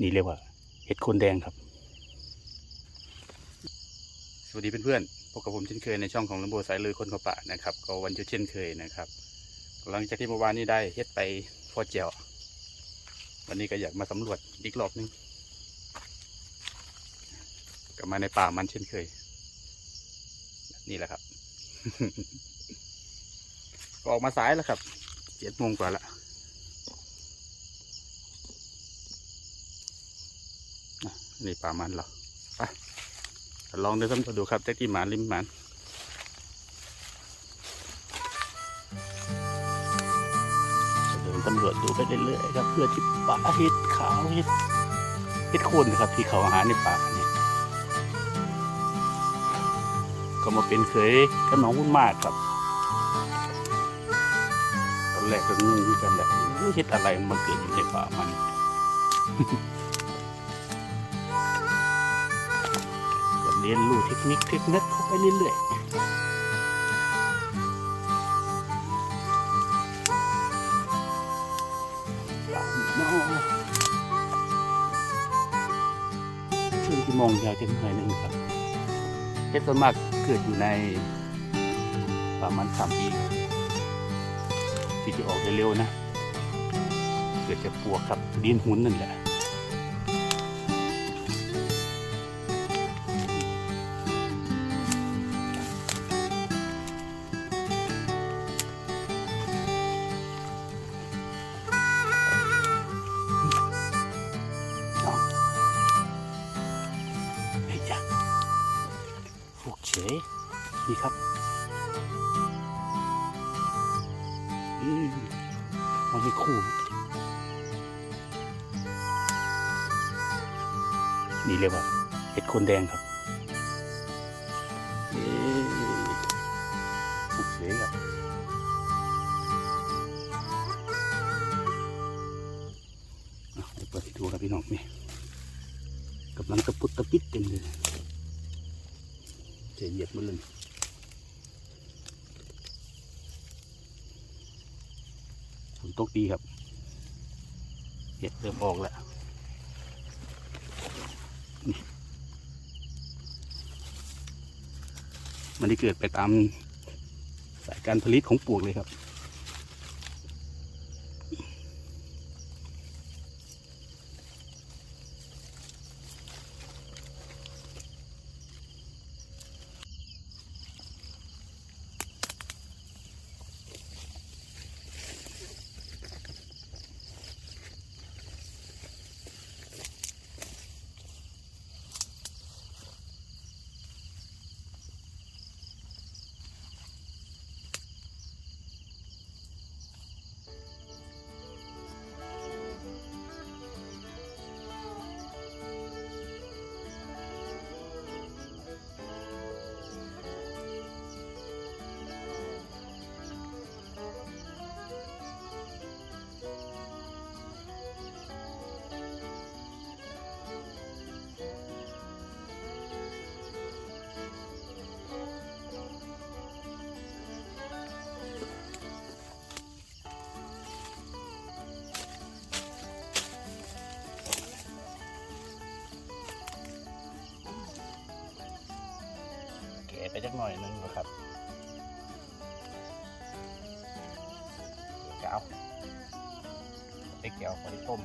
นี่เรียกว่าเห็ดโคนแดงครับ สวัสดีเพื่อนๆพบกับผมเช่นเคยในช่องของลำโบสายเลยคนเขาป่านะครับ ก็วันเช่นเคยนะครับ หลังจากที่เมื่อวานนี้ได้เฮ็ดไปพอเจียววันนี้ก็อยากมาสำรวจอีกรอบนึงกลับมาในป่ามันเช่นเคย นี่แหละครับ ออกมาสายแล้วครับเจ็ดโมงกว่าละอะ นี่ป่ามันเหรอไปลองเดินสำรวจดูครับแจ็คที่หมานริมหมานเดินสำรวจดูไปเรื่อยๆครับ เพื่อที่ป่าเห็ดขาวเห็ดเห็ดโคนนะครับ ที่เขาหาในป่าเนี่ยก็มาเป็นเคยกับน้องวุ่นมากครับตอนแรกก็งงกันแหละรู้เห็ดอะไรมันเกิดอยู่ในป่ามัน เรียนรู้เทคนิคเทคนิคเข้าไปเรื่อยๆป่าเนาะช่วงที่มองยาวจะเหนื่อยหนึงครับเห็ดส่วนมากเกิดอยู่ในป่ามันสามปีที่จะออกเร็วๆนะ เกิดจะปวกครับดินหุ่นนั่นแหละ คนแดงครับเอ๊ะโอเคครับอะเดี๋ยวเปิดดูครับพี่น้องนี่กำลังตะปุดตะปิดเต็มเลยเจียเหยียดหมันเลยฝนตกดีครับเห็ดเริ่มออกแล้วนี่ มันได้เกิดไปตามสายการผลิตของปลวกเลยครับ น่อยนึงนะครับเดี๋ยวจะเอาไปเกี่ยวไปต้ม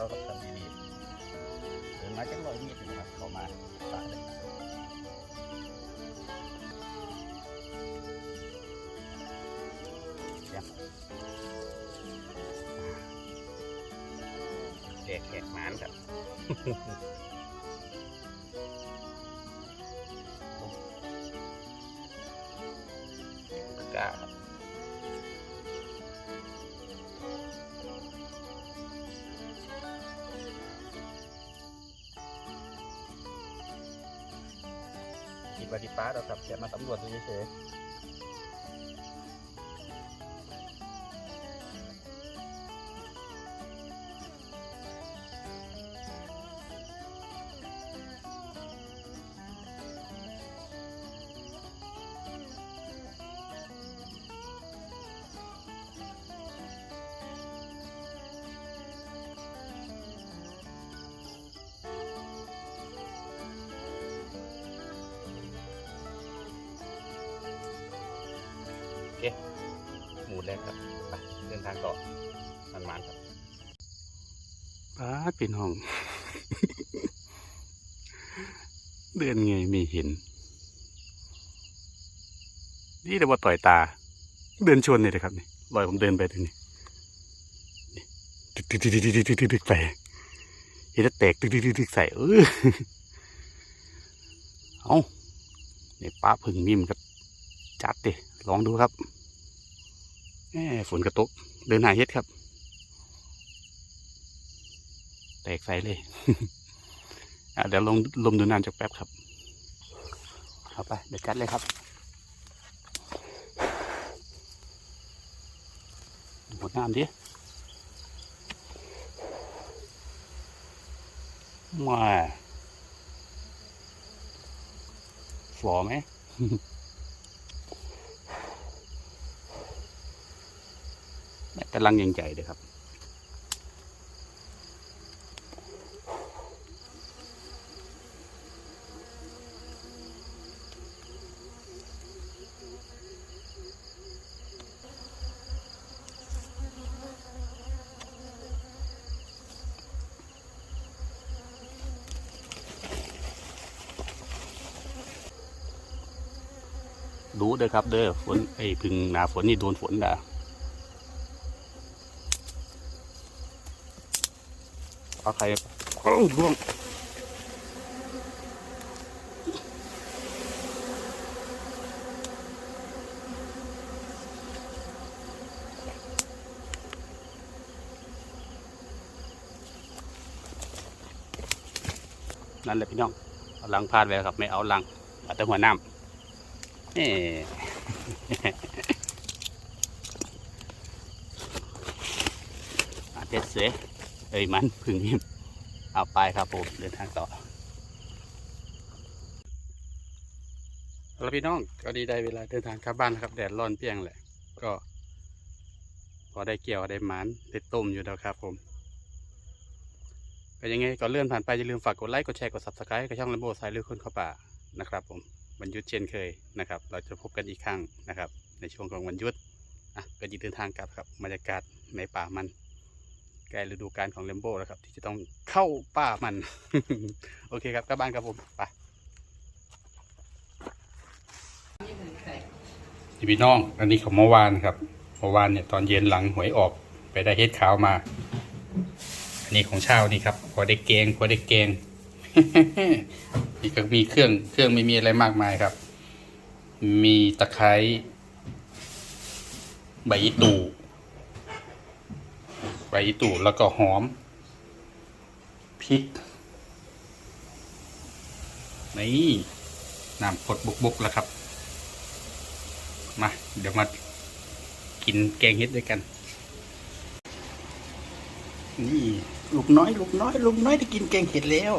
เขาก็ทำดีๆเดินมาจังร้อยเมตรนะครับเข้ามาป่าเลยยังแดกแขกหมานครับาที่ป้าเราครับแค่มาสำรวจดูเฉย คหมูแรกครับไปเดินทางต่อมันมันครับป้าพี่น้อง เดินไงไม่เห็น นี่เรียกว่าต่อยตา เดินชวนเลยนะครับนี่ลอยผมเดินไปถึงนี่ตึกตึกตึกตึกตึกตึกใส่เห็นแล้วแตกตึกตึกตึกใส่เออเอาในป้าพึ่งนิ่มก็จัดดิ ลองดูครับแหมฝนกระตกเดินหาเฮ็ดครับ แตกใส่เลยอะเดี๋ยวลงลมดูน้ำจากแป๊บครับเอาไปเดี๋ยวจัดเลยครับหมดน้ำดิมาฝอไหม แต่ ลังยังใหญ่เลยครับดูเด้อครับ เด้อฝนไอ้พึ่งหนาฝนนี่โดนฝนด่า เอาใครโอ้ร่วงนั่นแหละพี่น้องเอาลังพาดไว้ครับ ไม่เอาลังเอาแต่หัวน้ำนี่อาเจ็ดเสย เอ้ยมันพึ่งนิ่มเอาไปครับผมเดินทางต่อแล้วพี่น้องก็ดีได้เวลาเดินทางกลับบ้านครับ แดดร้อนเปียงแหละ ก็ พอได้เกี่ยวได้หมันได้ต้มอยู่แล้วครับผมก็ยังไงก็เลื่อนผ่านไปอย่าลืมฝากกดไลค์กดแชร์กด subscribe กับช่องลำโบสายลือคนเข้าป่านะครับผมวันยุดเช่นเคยนะครับ เราจะพบกันอีกครั้งนะครับ ในช่วงของวันยุดอะก็ยินเดินทางกลับครับบรรยากาศในป่ามัน ใกล้ฤดูกาลของเลมโบ้แล้วครับ ที่จะต้องเข้าป่ามัน โอเคครับกลับบ้านครับผมไปพี่น้อง อันนี้ของเมื่อวานครับเมื่อวานเนี่ยตอนเย็นหลังหวยออกไปได้เฮ็ดขาวมา อันนี้ของเช้านี่ครับ พอได้แกงพอได้แกงนี่ก็มีเครื่องเครื่องไม่มีอะไรมากมายครับ มีตะไคร้ใบอีตู่ ใบอีตู่แล้วก็หอมพริกนี่น้ำพดบุกๆแล้วครับ มา เดี๋ยวมากินแกงเห็ดด้วยกัน นี่ลูกน้อย ลูกน้อย ลูกน้อยได้กินแกงเห็ดแล้ว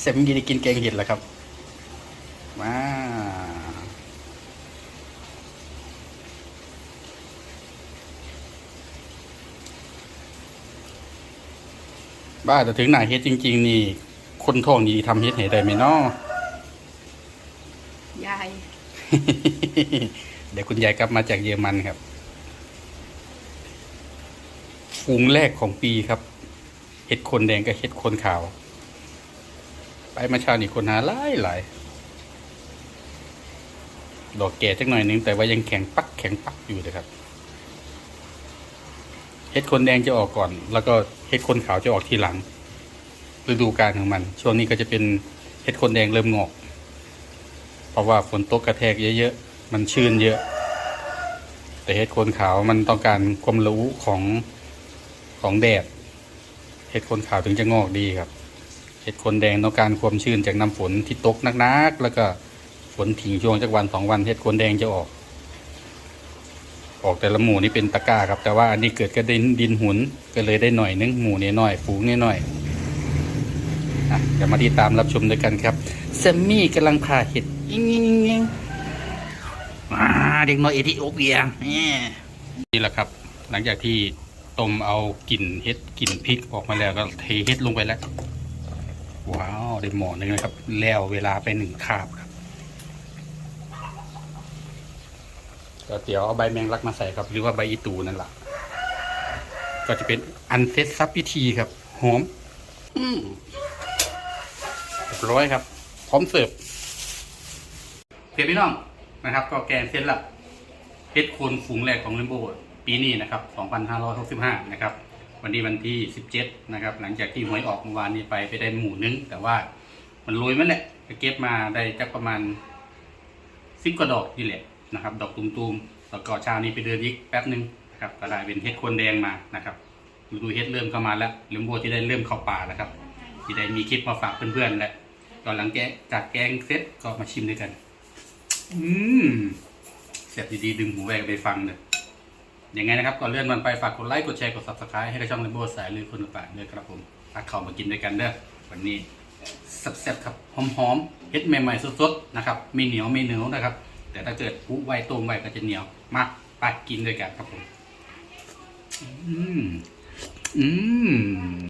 เสร็จเมื่อกี้ได้กินแกงเห็ดแล้วครับ บ้าแต่ถึงหน้าเฮ็ดจริง ๆ นี่ คนท้องดีทำเฮ็ดให้ได้ไหมเนาะยาย เดี๋ยวคุณยายกลับมาจากเยอรมันครับฝูงแรกของปีครับ เห็ดคนแดงกับเห็ดคนขาว ไปมาเช้านี่คนหาหลายหลายดอกแก่จักหน่อยนึงแต่ว่ายังแข็งปักแข็งปักอยู่เลยครับ เห็ดคนแดงจะออกก่อน แล้วก็เห็ดคนขาวจะออกทีหลัง ฤดูกาลของมัน ช่วงนี้ก็จะเป็นเห็ดคนแดงเริ่มงอก เพราะว่าฝนตกกระแทกเยอะๆ มันชื้นเยอะ แต่เห็ดคนขาวมันต้องการความรู้ของของแดด เห็ดคนขาวถึงจะงอกดีครับ เห็ดคนแดงต้องการความชื้นจากน้ำฝนที่ตกนักๆ แล้วก็ฝนทิ้งช่วงจากวันสองวันเห็ดคนแดงจะออก ออกแต่ละหมู่นี่เป็นตะกร้าครับ แต่ว่าอันนี้เกิดก็ดินดินหุนก็เลยได้หน่อยนึงหมู่นี้น้อยฝูงนี้น้อยอะเดี๋ยวมาติดตามรับชมด้วยกันครับแซมมี่กำลังผ่าเห็ดยิงยิงยิงอ่าเด็กน้อยเอธิโอเปียนี่นี่แหละครับ หลังจากที่ต้มเอากลิ่นเห็ดกลิ่นพริกออกมาแล้วก็เทเห็ดลงไปแล้ว ว้าว ได้หมอหนึ่งนะครับ แล้วเวลาไปหนึ่งคาบครับ ก็เดี๋ยวเอาใบแมงลักมาใส่ครับ หรือว่าใบอีตูนั่นแหละก็จะเป็นอันเซตซับพิธีครับหอมอืมเรียบร้อยครับ พร้อมเสิร์ฟเพื่อนพี่น้องนะครับ ก็แกงเซตละเพชรโคนฝูงแรกของเลมโบปีนี้นะครับ 2565 นะครับ วันนี้วันที่ 17 นะครับ หลังจากที่หวยออกเมื่อวานนี้ไปไปได้หมู่นึง แต่ว่ามันรวยมันแหละเก็บมาได้จักประมาณสิบกว่าดอกนี่แหละ นะครับ ดอกตุ่มๆแล้วก็เช้านี้ไปเดินยิกแป๊บหนึ่งนะครับก็ได้เป็นเฮ็ดคนแดงมานะครับดูเฮ็ดเริ่มเข้ามาแล้วลิมโบที่ได้เริ่มเข้าป่าแล้วครับ ที่ได้มีคลิปมาฝากเพื่อนๆแล้วตอนหลังแกจากแกงเสร็จก็มาชิมด้วยกัน อืมเสียบดีๆดึงหูแวกไปฟังเลยยังไงนะครับก่อนเลื่อนมันไปฝากกดไลค์กดแชร์กด subscribe ให้กับช่องลิมโบสายลือคนต่างๆด้วยครับผมถ้าเข้ามากินด้วยกันเด้อวันนี้แซ่บๆครับหอมๆเฮ็ดใหม่ๆสดๆนะครับไม่เหนียวไม่เหนียวนะครับ แต่ถ้าเกิดผู้ไวต้มไวก็จะเหนียว มากไปกินด้วยกันครับผม อืม อืม